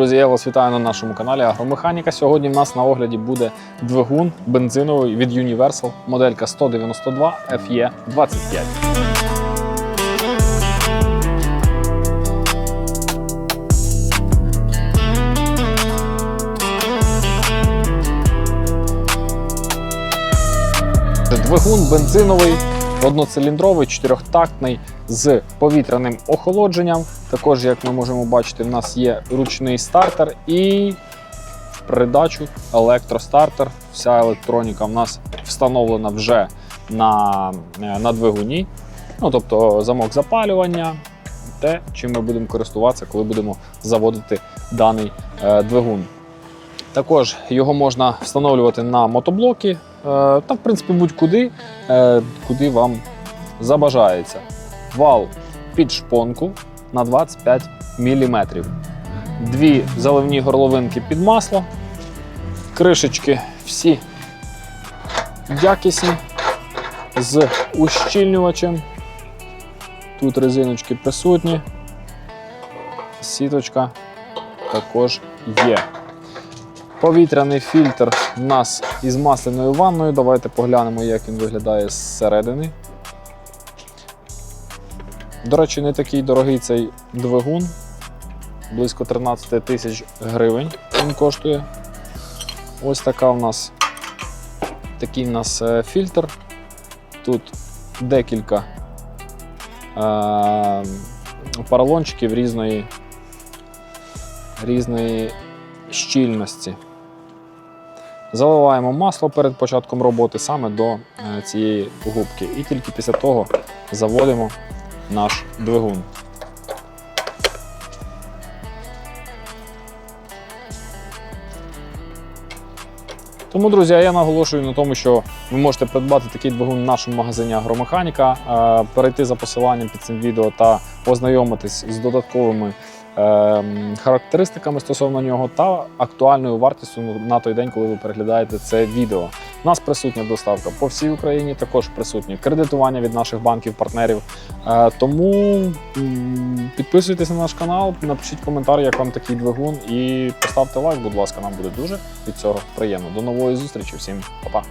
Друзі, я вас вітаю на нашому каналі Агромеханіка. Сьогодні в нас на огляді буде двигун бензиновий від Universal, моделька 192 FE 25. Двигун бензиновий, одноциліндровий, чотирьохтактний з повітряним охолодженням. Також, як ми можемо бачити, в нас є ручний стартер і в придачу електростартер. Вся електроніка в нас встановлена вже на, е, на двигуні. Ну, тобто замок запалювання, те, чим ми будемо користуватися, коли будемо заводити даний е, двигун. Також його можна встановлювати на мотоблоки, та, в принципі, будь-куди, е, куди вам забажається. Вал під шпонку на 25 мм. Дві заливні горловинки під масло. Кришечки всі якісні з ущільнювачем. Тут резиночки присутні. Сіточка також є. Повітряний фільтр у нас із масляною ванною. Давайте поглянемо, як він виглядає зсередини. До речі, не такий дорогий цей двигун. Близько 13 тисяч гривень він коштує. Ось така у нас такий у нас е, фільтр. Тут декілька е, поролончиків різної, різної щільності. Заливаємо масло перед початком роботи саме до е, цієї губки. І тільки після того заводимо наш двигун. Тому, друзі, я наголошую на тому, що ви можете придбати такий двигун в нашому магазині Агромеханіка, е, перейти за посиланням під цим відео та ознайомитись з додатковими характеристиками стосовно нього та актуальною вартістю на той день, коли ви переглядаєте це відео. У нас присутня доставка по всій Україні, також присутнє кредитування від наших банків-партнерів. Е, Тому підписуйтесь на наш канал, напишіть коментар, як вам такий двигун, і поставте лайк, будь ласка, нам буде дуже від цього приємно. До нової зустрічі, всім па-па!